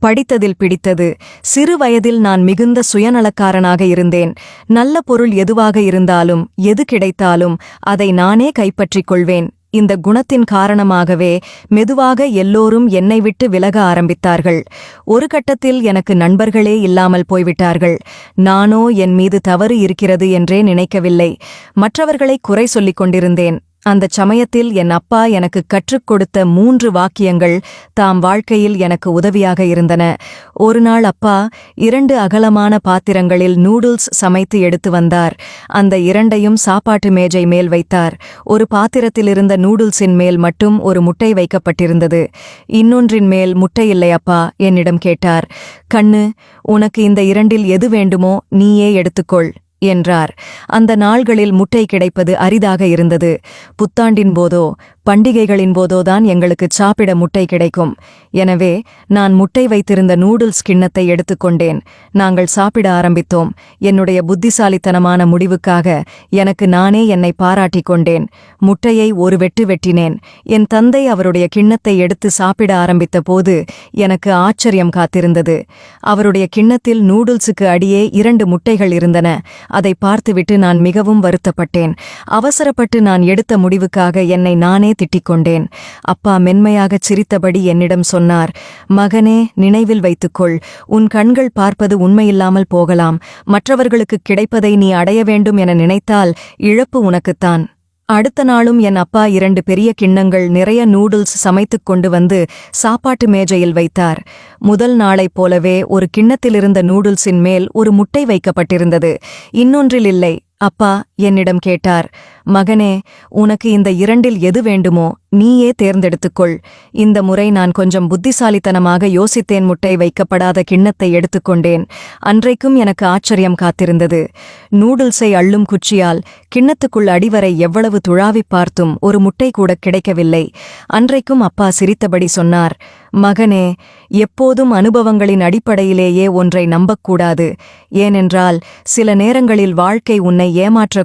படித்ததில் பிடித்தது. சிறு வயதில் நான் மிகுந்த சுயநலக்காரனாக இருந்தேன். நல்ல பொருள் எதுவாக இருந்தாலும் எது கிடைத்தாலும் அதை நானே கைப்பற்றிக் கொள்வேன். இந்த குணத்தின் காரணமாகவே மெதுவாக எல்லோரும் என்னை விட்டு விலக ஆரம்பித்தார்கள். ஒரு கட்டத்தில் எனக்கு நண்பர்களே இல்லாமல் போய்விட்டார்கள். நானோ என் மீது தவறு இருக்கிறது என்றே நினைக்கவில்லை. மற்றவர்களை குறை சொல்லிக் கொண்டிருந்தேன். அந்தச் சமயத்தில் என் அப்பா எனக்கு கற்றுக் கொடுத்த மூன்று வாக்கியங்கள் தாம் வாழ்க்கையில் எனக்கு உதவியாக இருந்தன. ஒரு நாள் அப்பா இரண்டு அகலமான பாத்திரங்களில் நூடுல்ஸ் சமைத்து எடுத்து வந்தார். அந்த இரண்டையும் சாப்பாட்டு மேஜை மேல் வைத்தார். ஒரு பாத்திரத்தில் இருந்த நூடுல்ஸின் மேல் மட்டும் ஒரு முட்டை வைக்கப்பட்டிருந்தது. இன்னொன்றின் மேல் முட்டை இல்லை அப்பா என்னிடம் கேட்டார். கண்ணு உனக்கு இந்த இரண்டில் எது வேண்டுமோ நீயே எடுத்துக்கொள். என்றார். அந்த நாள்களில் முட்டை கிடைப்பது அரிதாக இருந்தது. புத்தாண்டின் போதோ பண்டிகைகளின் போதோதான் எங்களுக்கு சாப்பிட முட்டை கிடைக்கும். எனவே நான் முட்டை வைத்திருந்த நூடுல்ஸ் கிண்ணத்தை எடுத்துக்கொண்டேன். நாங்கள் சாப்பிட ஆரம்பித்தோம். என்னுடைய புத்திசாலித்தனமான முடிவுக்காக எனக்கு நானே என்னை பாராட்டிக் கொண்டேன். முட்டையை ஒரு வெட்டு வெட்டினேன். என் தந்தை அவருடைய கிண்ணத்தை எடுத்து சாப்பிட ஆரம்பித்த போது எனக்கு ஆச்சரியம் காத்திருந்தது. அவருடைய கிண்ணத்தில் நூடுல்ஸுக்கு அடியே இரண்டு முட்டைகள் இருந்தன. அதை பார்த்துவிட்டு நான் மிகவும் வருத்தப்பட்டேன். அவசரப்பட்டு நான் எடுத்த முடிவுக்காக என்னை நானே திட்டிக் கொண்டேன் அப்பா மென்மையாகச் சிரித்தபடி என்னிடம் சொன்னார் மகனே நினைவில் வைத்துக்கொள். உன் கண்கள் பார்ப்பது உண்மையில்லாமல் போகலாம். மற்றவர்களுக்கு கிடைப்பதை நீ அடைய வேண்டும் என நினைத்தால் இழப்பு உனக்குத்தான். அடுத்த நாளும் என் அப்பா இரண்டு பெரிய கிண்ணங்கள் நிறைய நூடுல்ஸ் சமைத்துக் கொண்டு வந்து சாப்பாட்டு மேஜையில் வைத்தார். முதல் நாளைப் போலவே ஒரு கிண்ணத்திலிருந்த நூடுல்ஸின் மேல் ஒரு முட்டை வைக்கப்பட்டிருந்தது. இன்னொன்றில் இல்லை. அப்பா என்னிடம் கேட்டார் மகனே உனக்கு இந்த இரண்டில் எது வேண்டுமோ நீயே தேர்ந்தெடுத்துக்கொள். இந்த முறை நான் கொஞ்சம் புத்திசாலித்தனமாக யோசித்தேன் முட்டை வைக்கப்படாத கிண்ணத்தை எடுத்துக்கொண்டேன். அன்றைக்கும் எனக்கு ஆச்சரியம் காத்திருந்தது. நூடுல்ஸை அள்ளும் குச்சியால் கிண்ணத்துக்குள் அடிவரை எவ்வளவு துழாவிப் பார்த்தும் ஒரு முட்டை கூட கிடைக்கவில்லை. அன்றைக்கும் அப்பா சிரித்தபடி சொன்னார் மகனே எப்போதும் அனுபவங்களின் அடிப்படையிலேயே ஒன்றை நம்பக்கூடாது. ஏனென்றால் சில நேரங்களில் வாழ்க்கை உன்னை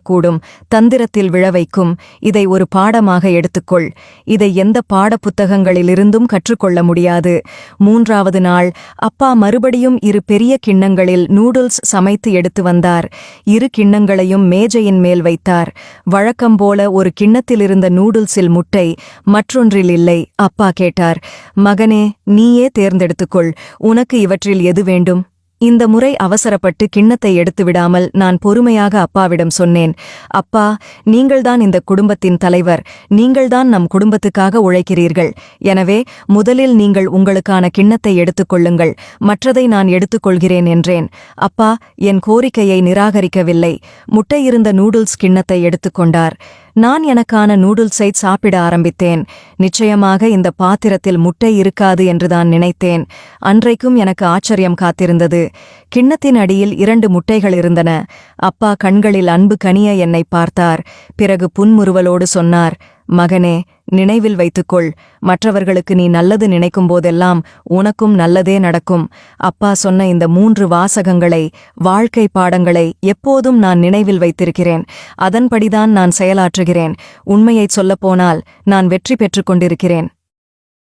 ஏமாற்றக்கூடும் தந்திரத்தில் விழவைக்கும் இதை ஒரு பாடமாக எடுத்துக்கொள். இதை எந்த பாடப்புத்தகங்களிலிருந்தும் கற்றுக்கொள்ள முடியாது. மூன்றாவது நாள் அப்பா மறுபடியும் இரு பெரிய கிண்ணங்களில் நூடுல்ஸ் சமைத்து எடுத்து வந்தார். இரு கிண்ணங்களையும் மேஜையின் மேல் வைத்தார். வழக்கம்போல ஒரு கிண்ணத்திலிருந்த நூடுல்ஸில் முட்டை மற்றொன்றில் இல்லை அப்பா கேட்டார். மகனே நீயே தேர்ந்தெடுத்துக்கொள். உனக்கு இவற்றில் எது வேண்டும்? இந்த முறை அவசரப்பட்டு கிண்ணத்தை எடுத்து விடாமல் நான் பொறுமையாக அப்பாவிடம் சொன்னேன். அப்பா நீங்கள்தான் இந்த குடும்பத்தின் தலைவர். நீங்கள்தான் நம் குடும்பத்துக்காக உழைக்கிறீர்கள். எனவே முதலில் நீங்கள் உங்களுக்கான கிண்ணத்தை எடுத்துக்கொள்ளுங்கள் மற்றதை நான் எடுத்துக்கொள்கிறேன் என்றேன். அப்பா என் கோரிக்கையை நிராகரிக்கவில்லை. முட்டையிருந்த நூடுல்ஸ் கிண்ணத்தை எடுத்துக்கொண்டார் நான் எனக்கான நூடுல்ஸை சாப்பிட ஆரம்பித்தேன். நிச்சயமாக இந்த பாத்திரத்தில் முட்டை இருக்காது என்றுதான் நினைத்தேன். அன்றைக்கும் எனக்கு ஆச்சரியம் காத்திருந்தது. கிண்ணத்தின் அடியில் இரண்டு முட்டைகள் இருந்தன. அப்பா கண்களில் அன்பு கனிய என்னை பார்த்தார். பிறகு புன்முறுவலோடு சொன்னார் மகனே நினைவில் வைத்துக்கொள். மற்றவர்களுக்கு நீ நல்லது நினைக்கும் போதெல்லாம் உனக்கும் நல்லதே நடக்கும். அப்பா சொன்ன இந்த மூன்று வாசகங்களை வாழ்க்கை பாடங்களை எப்போதும் நான் நினைவில் வைத்திருக்கிறேன். அதன்படிதான் நான் செயலாற்றுகிறேன். உண்மையைச் சொல்லப்போனால் நான் வெற்றி பெற்றுக் கொண்டிருக்கிறேன்.